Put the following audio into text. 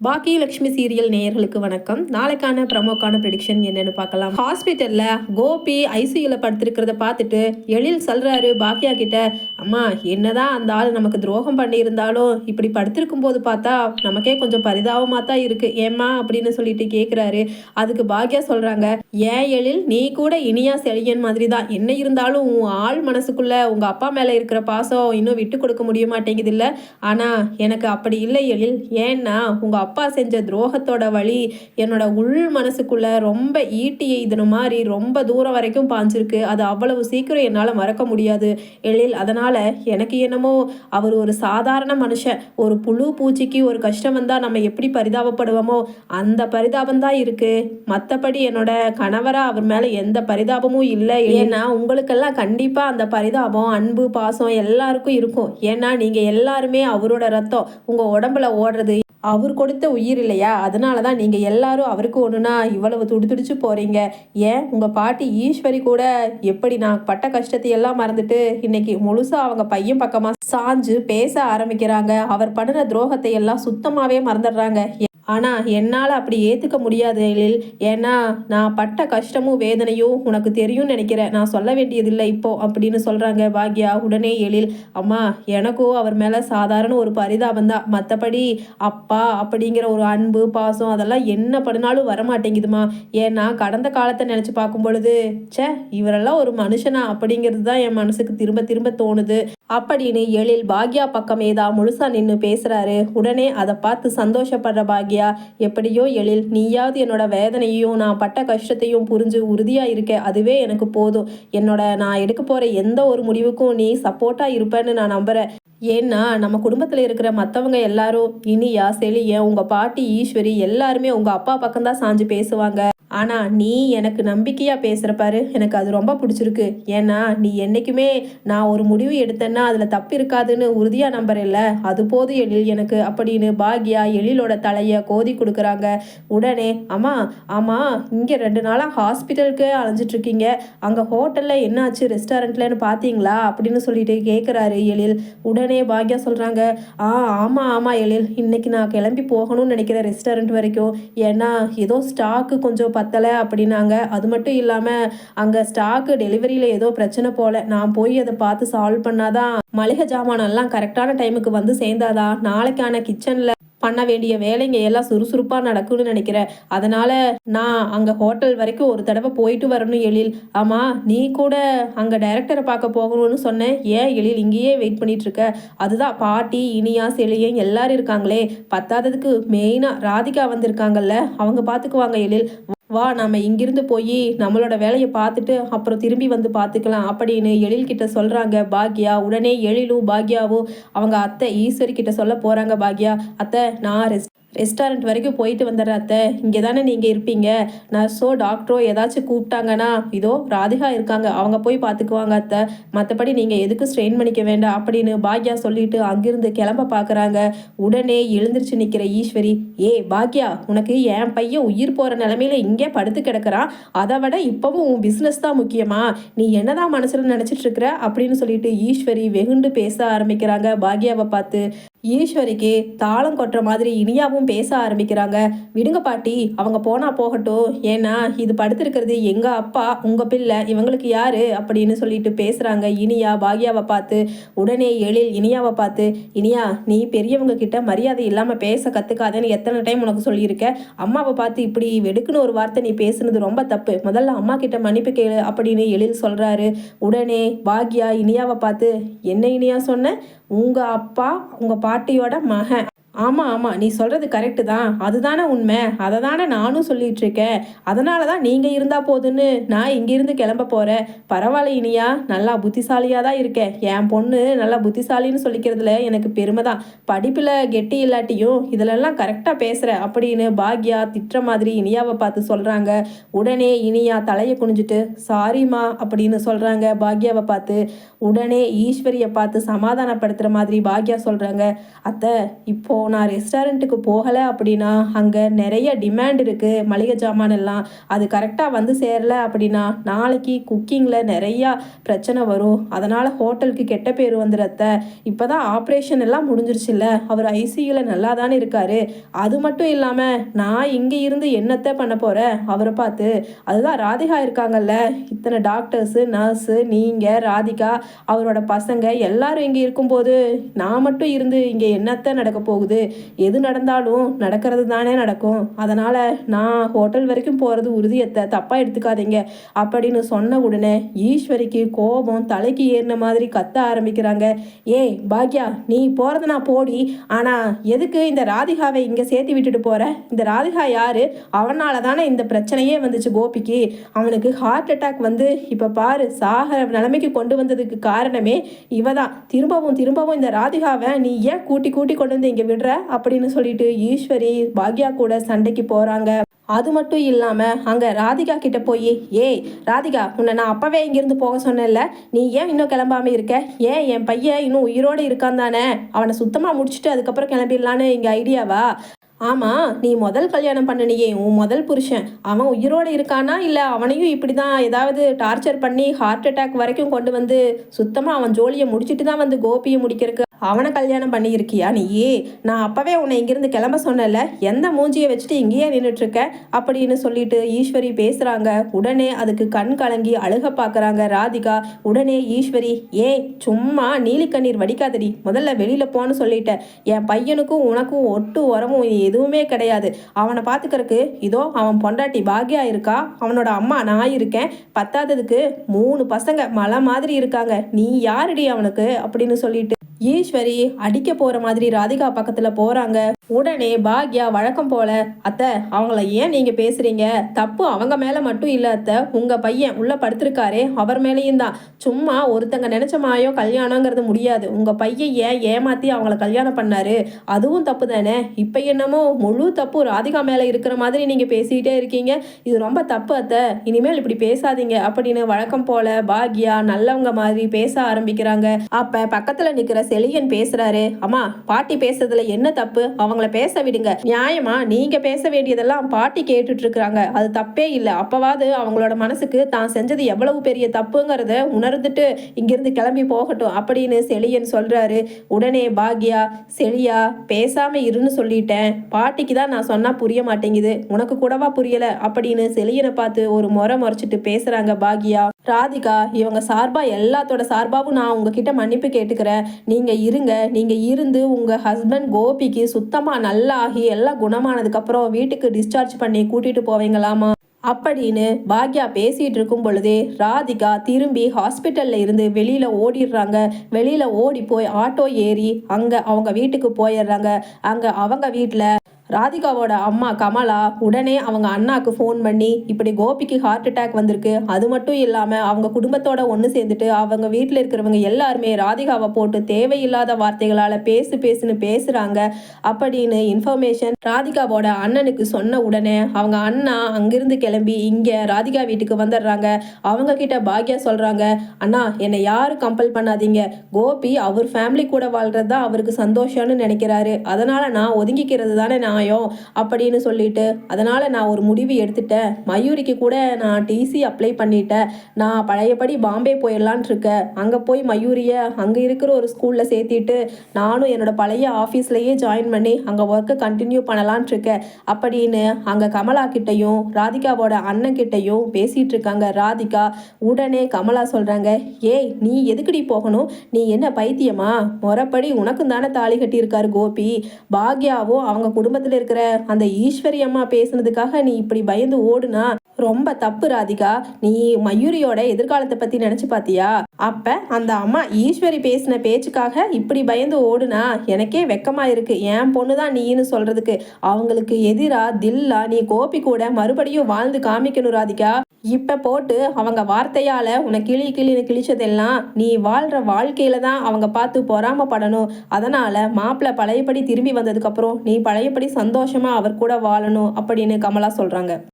Baakiyalakshmi serial நேயர்களுக்கு வணக்கம். நாளைக்கான ப்ரமோக்கான ப்ரெடிக்ஷன் என்னன்னு பார்க்கலாம். ஹாஸ்பிட்டல்ல கோபி ஐசியூல படுத்திருக்கிறத பார்த்துட்டு எழில் சொல்றாரு பாக்கியா கிட்ட அம்மா என்னதான் அந்த ஆள் நமக்கு துரோகம் பண்ணியிருந்தாலும் இப்படி படுத்திருக்கும் போது பார்த்தா நமக்கே கொஞ்சம் பரிதாபமா தான் இருக்கு. ஏம்மா? அப்படின்னு சொல்லிட்டு கேட்குறாரு அதுக்கு பாக்கியா சொல்றாங்க ஏன் எழில் நீ கூட இனியா செழியன் மாதிரி தான். என்ன இருந்தாலும் உன் ஆள் மனசுக்குள்ள உங்க அப்பா மேல இருக்கிற பாசம் இன்னும் விட்டு கொடுக்க முடிய மாட்டேங்குது இல்ல. ஆனா எனக்கு அப்படி இல்லை எழில். ஏன்னா உங்க அப்பா செஞ்ச துரோகத்தோட வழி என்னோட உள் மனசுக்குள்ள ரொம்ப ஈட்டி எய்தின மாதிரி ரொம்ப தூரம் வரைக்கும் பாஞ்சிருக்கு. அது அவ்வளவு சீக்கிரம் என்னால் மறக்க முடியாது. எழில் அதனால் எனக்கு என்னமோ அவர் ஒரு சாதாரண மனுஷன். ஒரு புழு பூச்சிக்கு ஒரு கஷ்டம் வந்தால் நம்ம எப்படி பரிதாபப்படுவோமோ அந்த பரிதாபம் தான் இருக்குது மற்றபடி என்னோட கணவராக அவர் மேலே எந்த பரிதாபமும் இல்லை ஏன்னா உங்களுக்கெல்லாம் கண்டிப்பாக அந்த பரிதாபம் அன்பு பாசம் எல்லாருக்கும் இருக்கும். ஏன்னா நீங்கள் எல்லாருமே அவரோட ரத்தம் உங்கள் உடம்புல ஓடுறது அவர் கொடுத்த உயிர் இல்லையா? அதனால தான் நீங்கள் எல்லாரும் அவருக்கு ஒன்றுனா இவ்வளவு துடி துடிச்சு போகிறீங்க ஏன்? உங்கள் பாட்டி ஈஸ்வரி கூட எப்படி நான் பட்ட கஷ்டத்தை எல்லாம் மறந்துட்டு இன்னைக்கு முழுசாக அவங்க பையன் பக்கமாக சாஞ்சு பேச ஆரம்பிக்கிறாங்க. அவர் பண்ணின துரோகத்தை எல்லாம் சுத்தமாகவே மறந்துடுறாங்க. ஆனால் என்னால் அப்படி ஏற்றுக்க முடியாது எழில் ஏன்னா நான் பட்ட கஷ்டமும் வேதனையும் உனக்கு தெரியும்னு நினைக்கிறேன். நான் சொல்ல வேண்டியதில்லை இப்போ அப்படின்னு சொல்கிறாங்க பாக்யா உடனே எழில். அம்மா எனக்கும் அவர் மேலே சாதாரண ஒரு பரிதாபம் தான். மற்றபடி அப்பா அப்படிங்கிற ஒரு அன்பு பாசம் அதெல்லாம் என்ன பண்ணினாலும் வரமாட்டேங்குதுமா. ஏன்னா கடந்த காலத்தை நினச்சி பார்க்கும் பொழுது ச்சே இவரெல்லாம் ஒரு மனுஷனா அப்படிங்கிறது தான் என் மனசுக்கு திரும்ப திரும்ப தோணுது. அப்படின்னு எழில் பாக்யா பக்கமே தான் முழுசா நின்று பேசுறாரு. உடனே அதை பார்த்து சந்தோஷப்படுற பாக்யா எப்படியோ எழில் நீயாவது என்னோட வேதனையும் நான் பட்ட கஷ்டத்தையும் புரிஞ்சு உறுதியா இருக்க. அதுவே எனக்கு போதும். என்னோட நான் எடுக்க போற எந்த ஒரு முடிவுக்கும் நீ சப்போர்ட்டா இருப்பேன்னு நான் நம்புறேன். ஏன்னா நம்ம குடும்பத்தில் இருக்கிற மற்றவங்க எல்லாரும் இனியா செழிய உங்கள் பாட்டி ஈஸ்வரி எல்லாருமே உங்கள் அப்பா பக்கம்தான் சாஞ்சு பேசுவாங்க. ஆனால் நீ எனக்கு நம்பிக்கையாக பேசுகிற பாரு. எனக்கு அது ரொம்ப பிடிச்சிருக்கு. ஏன்னா நீ என்றைக்குமே நான் ஒரு முடிவு எடுத்தேன்னா அதில் தப்பு இருக்காதுன்னு உறுதியாக நம்புறேன்ல அது போதும் எழில் எனக்கு அப்படின்னு பாக்யா எழிலோட தலையை கோதி கொடுக்குறாங்க. உடனே அம்மா ஆமாம் இங்கே ரெண்டு நாளாக ஹாஸ்பிட்டலுக்கு அலைஞ்சிட்ருக்கீங்க. அங்கே ஹோட்டலில் என்னாச்சு ரெஸ்டாரண்ட்லன்னு பார்த்தீங்களா அப்படின்னு சொல்லிட்டு கேட்குறாரு எழில். உடனே பாக்யா சொல்கிறாங்க ஆ ஆமாம் ஆமாம் எழில். இன்னைக்கு நான் கிளம்பி போகணும்னு நினைக்கிறேன் ரெஸ்டாரண்ட் வரைக்கும். ஏன்னா ஏதோ ஸ்டாக்கு கொஞ்சம் பத்தலை அப்படின்னாங்க. அது மட்டும் இல்லாமல் அங்கே ஸ்டாக்கு டெலிவரியில் ஏதோ பிரச்சனை போல. நான் போய் அதை பார்த்து சால்வ் பண்ணாதான் மளிகை ஜாமானெல்லாம் கரெக்டான டைமுக்கு வந்து சேர்ந்தாதான். நாளைக்கான கிச்சனில் பண்ண வேண்டிய வேலைங்க எல்லாம் சுறுசுறுப்பாக நடக்கும்னு நினைக்கிறேன். அதனால நான் அங்கே ஹோட்டல் வரைக்கும் ஒரு தடவை போயிட்டு வரணும் எழில். ஆமாம் நீ கூட அங்கே டைரக்டரை பார்க்க போகணும்னு சொன்னேன். ஏன் எழில் இங்கேயே வெயிட் பண்ணிட்டு இருக்க? அதுதான் பாட்டி இனியா செழியன் எல்லாரும் இருக்காங்களே. பத்தாததுக்கு மெயினாக ராதிகா வந்திருக்காங்கல்ல. அவங்க பார்த்துக்குவாங்க எழில். வா நாம் இங்கிருந்து போய் நம்மளோட வேலையை பார்த்துட்டு அப்புறம் திரும்பி வந்து பார்த்துக்கலாம் அப்படின்னு எழில்கிட்ட சொல்கிறாங்க பாக்யா உடனே எழிலும் பாக்யாவும் அவங்க அத்தை ஈஸ்வரி கிட்ட சொல்ல போகிறாங்க பாக்யா அத்தை நான் ரெஸ்ட் ரெஸ்டாரண்ட் வரைக்கும் போயிட்டு வந்துடுறேன் அத்தை. இங்கே தானே நீங்கள் இருப்பீங்க. நர்ஸோ டாக்டரோ ஏதாச்சும் கூப்பிட்டாங்கன்னா இதோ ராதிகா இருக்காங்க. அவங்க போய் பார்த்துக்குவாங்க அத்தை. மற்றபடி நீங்கள் எதுக்கும் ஸ்ட்ரெயின் பண்ணிக்க வேண்டாம் அப்படின்னு பாக்யா சொல்லிட்டு அங்கிருந்து கிளம்ப பார்க்குறாங்க உடனே எழுந்திருச்சு நிற்கிற ஈஸ்வரி ஏ பாக்யா உனக்கு என் பையன் உயிர் போகிற நிலமையில இங்கே படுத்து கிடக்குறான். அதை விட இப்போவும் உன் பிஸ்னஸ் தான் முக்கியமா. நீ என்னதான் மனசில் நினச்சிட்டு இருக்கிற? அப்படின்னு சொல்லிட்டு ஈஸ்வரி வெகுண்டு பேச ஆரம்பிக்கிறாங்க பாக்யாவை பார்த்து. ஈஸ்வரிக்கு தாளம் கொட்டுற மாதிரி இனியாவும் பேச ஆரம்பிக்கிறாங்க. விடுங்க பாட்டி அவங்க போனா போகட்டும். ஏன்னா இது படுத்திருக்கிறது எங்க அப்பா உங்க பிள்ளை இவங்களுக்கு யாரு அப்படின்னு சொல்லிட்டு பேசுறாங்க இனியா பாக்யாவை பார்த்து. உடனே எழில் இனியாவை பார்த்து இனியா நீ பெரியவங்க கிட்ட மரியாதை இல்லாம பேச கத்துக்காதேன்னு எத்தனை டைம் உனக்கு சொல்லியிருக்க? அம்மாவை பார்த்து இப்படி வெடுக்குன்னு ஒரு வார்த்தை நீ பேசுனது ரொம்ப தப்பு. முதல்ல அம்மா கிட்ட மன்னிப்பு கேளு அப்படின்னு எழில் சொல்றாரு. உடனே பாக்யா இனியாவை பார்த்து என்ன இனியா சொன்ன? உங்க அப்பா உங்க பாட்டியோட மகன். ஆமாம் ஆமாம் நீ சொல்கிறது கரெக்டு தான். அதுதானே உண்மை. அதை தானே நானும் சொல்லிகிட்ருக்கேன் இருக்கேன் அதனால தான் நீங்கள் இருந்தால் போதுன்னு நான் இங்கேருந்து கிளம்ப போகிறேன் பரவாயில்ல இனியா. நல்லா புத்திசாலியாக தான் இருக்கேன் என் பொண்ணு நல்லா புத்திசாலின்னு சொல்லிக்கிறதுல எனக்கு பெருமை தான். படிப்பில் கெட்டி இல்லாட்டியும் இதிலெல்லாம் கரெக்டாக பேசுகிற அப்படின்னு பாக்யா திட்டுற மாதிரி இனியாவை பார்த்து சொல்கிறாங்க உடனே இனியா தலையை குனிஞ்சிட்டு சாரிம்மா அப்படின்னு சொல்கிறாங்க பாக்யாவை பார்த்து. உடனே ஈஸ்வரியை பார்த்து சமாதானப்படுத்துகிற மாதிரி பாக்யா சொல்கிறாங்க அத்தை இப்போது நான் ரெஸ்டாரண்ட்டுக்கு போகலை அப்படின்னா அங்கே நிறைய டிமாண்ட் இருக்குது மளிகை ஜாமான் எல்லாம் அது கரெக்டாக வந்து சேரல அப்படின்னா நாளைக்கு குக்கிங்கில் நிறையா பிரச்சனை வரும். அதனால் ஹோட்டலுக்கு கெட்ட பேர் வந்துடுறத இப்போ தான் ஆப்ரேஷன் எல்லாம் முடிஞ்சிருச்சுல்ல. அவர் ஐசியூவில் நல்லா தானே இருக்காரு. அது மட்டும் இல்லாமல் நான் இங்கே இருந்து என்னத்தை பண்ண போகிறேன் அவரை பார்த்து. அதுதான் ராதிகா இருக்காங்கல்ல. இத்தனை டாக்டர்ஸு நர்ஸு நீங்கள் ராதிகா அவரோட பசங்க எல்லாரும் இங்கே இருக்கும்போது நான் மட்டும் இருந்து இங்கே என்னத்தை நடக்க போகுது? எது நடந்தாலும் நடக்கிறது தானே நடக்கும். அதனால் நான் ஹோட்டல் வரைக்கும் போகிறது உறுதியத்தை தப்பாக எடுத்துக்காதீங்க. அப்படின்னு சொன்ன உடனே ஈஸ்வரிக்கு கோபம் தலைக்கு ஏறின மாதிரி கத்த ஆரம்பிக்கிறாங்க. ஏய் பாக்யா நீ போகிறது நான் போடி. ஆனால் எதுக்கு இந்த ராதிகாவை இங்கே சேர்த்து விட்டுட்டு போகிற இந்த ராதிகா யார்? அவனால தானே இந்த பிரச்சனையே வந்துச்சு கோபிக்கு. அவனுக்கு ஹார்ட் அட்டாக் வந்து இப்போ பாரு சாகர நிலைமைக்கு கொண்டு வந்ததுக்கு காரணமே இவ தான் திரும்பவும் திரும்பவும் இந்த ராதிகாவை நீ ஏன் கூட்டி கூட்டி கொண்டு வந்து இங்கே விடுற அப்படின்னு சொல்லிட்டு ஈஸ்வரி பாக்யா கூட சண்டைக்கு போகிறாங்க அது மட்டும் இல்லாமல் அங்கே ராதிகா கிட்ட போய் ஏய் ராதிகா உன்னை நான் அப்போவே இங்கேருந்து போக சொன்னேன்ல. நீ ஏன் இன்னும் கிளம்பாம இருக்க? ஏன் என் பையன் இன்னும் உயிரோடு இருக்கான் தானே? அவனை சுத்தமாக முடிச்சுட்டு அதுக்கப்புறம் கிளம்பிடலான்னு இங்கே ஐடியாவா ஆமாம் நீ முதல் கல்யாணம் பண்ணனியே உன் முதல் புருஷன். அவன் உயிரோடு இருக்கானா? இல்லை அவனையும் இப்படி தான் ஏதாவது டார்ச்சர் பண்ணி ஹார்ட் அட்டாக் வரைக்கும் கொண்டு வந்து சுத்தமாக அவன் ஜோலியை முடிச்சிட்டு தான் வந்து கோபியை முடிக்கிறதுக்கு அவனை கல்யாணம் பண்ணியிருக்கியா நீயே நான் அப்போவே உன்னை இங்கேருந்து கிளம்ப சொன்னல எந்த மூஞ்சியை வச்சுட்டு இங்கேயே நின்றுட்டுருக்க அப்படின்னு சொல்லிட்டு ஈஸ்வரி பேசுகிறாங்க உடனே அதுக்கு கண் கலங்கி அழுக பார்க்குறாங்க ராதிகா. உடனே ஈஸ்வரி ஏ சும்மா நீலி கண்ணீர் வடிக்காதடி. முதல்ல வெளியில் போன்னு சொல்லிட்டேன் என் பையனுக்கும் உனக்கும் ஒட்டு உரமும் எதுவுமே கிடையாது. அவனை பார்த்துக்கிறதுக்கு இதோ அவன் பொண்டாட்டி பாக்யா இருக்கா? அவனோட அம்மா நான் இருக்கேன். பத்தாததுக்கு மூணு பசங்க மலை மாதிரி இருக்காங்க. நீ யாருடி அவனுக்கு? அப்படின்னு சொல்லிட்டு ஈஸ்வரி அடிக்க போற மாதிரி ராதிகா பக்கத்துல போறாங்க. உடனே பாக்யா வழக்கம் போல அத்தை அவங்கள ஏன் நீங்க பேசுறீங்க? தப்பு அவங்க மேல மட்டும் இல்ல அத்தை. உங்க பையன் உள்ள படுத்திருக்காரே அவர் மேலேயும் தான். சும்மா ஒருத்தங்க நினைச்ச மாயோ கல்யாணங்கிறது முடியாது. உங்க பையன் ஏன் ஏமாத்தி அவங்கள கல்யாணம் பண்ணாரு? அதுவும் தப்பு தானே? இப்ப என்னமோ முழு தப்பு ராதிகா மேல இருக்கிற மாதிரி நீங்க பேசிக்கிட்டே இருக்கீங்க. இது ரொம்ப தப்பு அத்தை. இனிமேல் இப்படி பேசாதீங்க அப்படின்னு வழக்கம் போல பாக்யா நல்லவங்க மாதிரி பேச ஆரம்பிக்கிறாங்க. அப்ப பக்கத்துல நிக்கிற செலியன் பேசுறாரு அம்மா பாட்டி பேசுறதுல என்ன தப்பு? அவங்கள பேச விடுங்க. நியாயமா? நீங்க பேச வேண்டியதெல்லாம் பாட்டி கேட்டுட்டு இருக்கிறாங்க அது தப்பே இல்லை. அப்பவாது அவங்களோட மனசுக்கு தான் செஞ்சது எவ்வளவு பெரிய தப்புங்கிறத உணர்ந்துட்டு இங்கிருந்து கிளம்பி போகட்டும் அப்படின்னு செழியன் சொல்றாரு. உடனே பாக்யா செழியா பேசாம இருன்னு சொல்லிட்டேன். பாட்டிக்கு தான் நான் சொன்னா புரிய மாட்டேங்குது. உனக்கு கூடவா புரியல? அப்படின்னு செழியனை பார்த்து ஒரு முறை முறைச்சிட்டு பேசுறாங்க பாக்யா. ராதிகா இவங்க சார்பாக எல்லாத்தோட சார்பாகவும் நான் உங்ககிட்ட மன்னிப்பு கேட்டுக்கிறேன். நீங்கள் இருங்க. நீங்கள் இருந்து உங்கள் ஹஸ்பண்ட் கோபிக்கு சுத்தமாக நல்லாகி எல்லாம் குணமானதுக்கப்புறம் வீட்டுக்கு டிஸ்சார்ஜ் பண்ணி கூட்டிகிட்டு போவீங்களாமா? அப்படின்னு பாக்யா பேசிகிட்டு இருக்கும் பொழுதே ராதிகா திரும்பி ஹாஸ்பிட்டலில் இருந்து வெளியில் ஓடிடுறாங்க. வெளியில் ஓடி போய் ஆட்டோ ஏறி அங்கே அவங்க வீட்டுக்கு போயிடுறாங்க. அங்கே அவங்க வீட்டில் ராதிகாவோட அம்மா கமலா உடனே அவங்க அண்ணாக்கு ஃபோன் பண்ணி இப்படி கோபிக்கு ஹார்ட் அட்டாக் வந்திருக்கு. அது மட்டும் இல்லாமல் அவங்க குடும்பத்தோட ஒன்று சேர்ந்துட்டு அவங்க வீட்டில் இருக்கிறவங்க எல்லாருமே ராதிகாவை போட்டு தேவையில்லாத வார்த்தைகளால் பேசு பேசுன்னு பேசுகிறாங்க அப்படின்னு இன்ஃபர்மேஷன் ராதிகாவோட அண்ணனுக்கு சொன்ன உடனே அவங்க அண்ணா அங்கிருந்து கிளம்பி இங்கே ராதிகா வீட்டுக்கு வந்துடுறாங்க. அவங்க கிட்ட பாக்யா சொல்கிறாங்க அண்ணா என்னை யாரும் கம்பல் பண்ணாதீங்க. கோபி அவர் ஃபேமிலி கூட வாழ்கிறது தான் அவருக்கு சந்தோஷம்னு நினைக்கிறாரு. அதனால் நான் ஒதுங்கிக்கிறது தானே நான் நியாயம் அப்படின்னு சொல்லிட்டு அதனால் நான் ஒரு முடிவு எடுத்துட்டேன். மயூரிக்கு கூட நான் டிசி அப்ளை பண்ணிட்டேன். நான் பழையபடி பாம்பே போயிடலான் இருக்கேன். அங்கே போய் மயூரியை அங்கே இருக்கிற ஒரு ஸ்கூலில் சேர்த்திட்டு நானும் என்னோட பழைய ஆஃபீஸ்லேயே ஜாயின் பண்ணி அங்கே ஒர்க்கை கண்டினியூ பண்ணலான் இருக்கேன். அப்படின்னு அங்கே கமலா கிட்டையும் ராதிகாவோட அண்ணன் கிட்டையும் பேசிகிட்டு இருக்காங்க. ராதிகா உடனே கமலா சொல்கிறாங்க ஏய் நீ எதுக்குடி போகணும்? நீ என்ன பைத்தியமா? முறப்படி உனக்கும் தானே தாலி கட்டியிருக்காரு கோபி. பாக்யாவும் அவங்க குடும்பத்தை குடும்பத்தில் இருக்கிற அந்த ஈஸ்வரி அம்மா பேசுனதுக்காக நீ இப்படி பயந்து ஓடுனா ரொம்ப தப்பு ராதிகா. நீ மயூரியோட எதிர்காலத்தை பத்தி நினைச்சு பாத்தியா? அப்ப அந்த அம்மா ஈஸ்வரி பேசின பேச்சுக்காக இப்படி பயந்து ஓடுனா எனக்கே வெக்கமா இருக்கு. என் பொண்ணுதான் நீன்னு சொல்றதுக்கு. அவங்களுக்கு எதிரா தில்லா நீ கோபி கூட மறுபடியும் வாழ்ந்து காமிக்கணும் ராதிகா. இப்ப போட்டு அவங்க வார்த்தையால உன்னை கிளி கிளின்னு கிழிச்சதெல்லாம் நீ வாழ்ற வாழ்க்கையில தான் அவங்க பார்த்து பொறாமப்படணும். அதனால மாப்பிள்ளை பழையபடி திரும்பி வந்ததுக்கு அப்புறம் நீ பழையபடி சந்தோஷமா அவர் கூட வாழணும் அப்படின்னு கமலா சொல்றாங்க.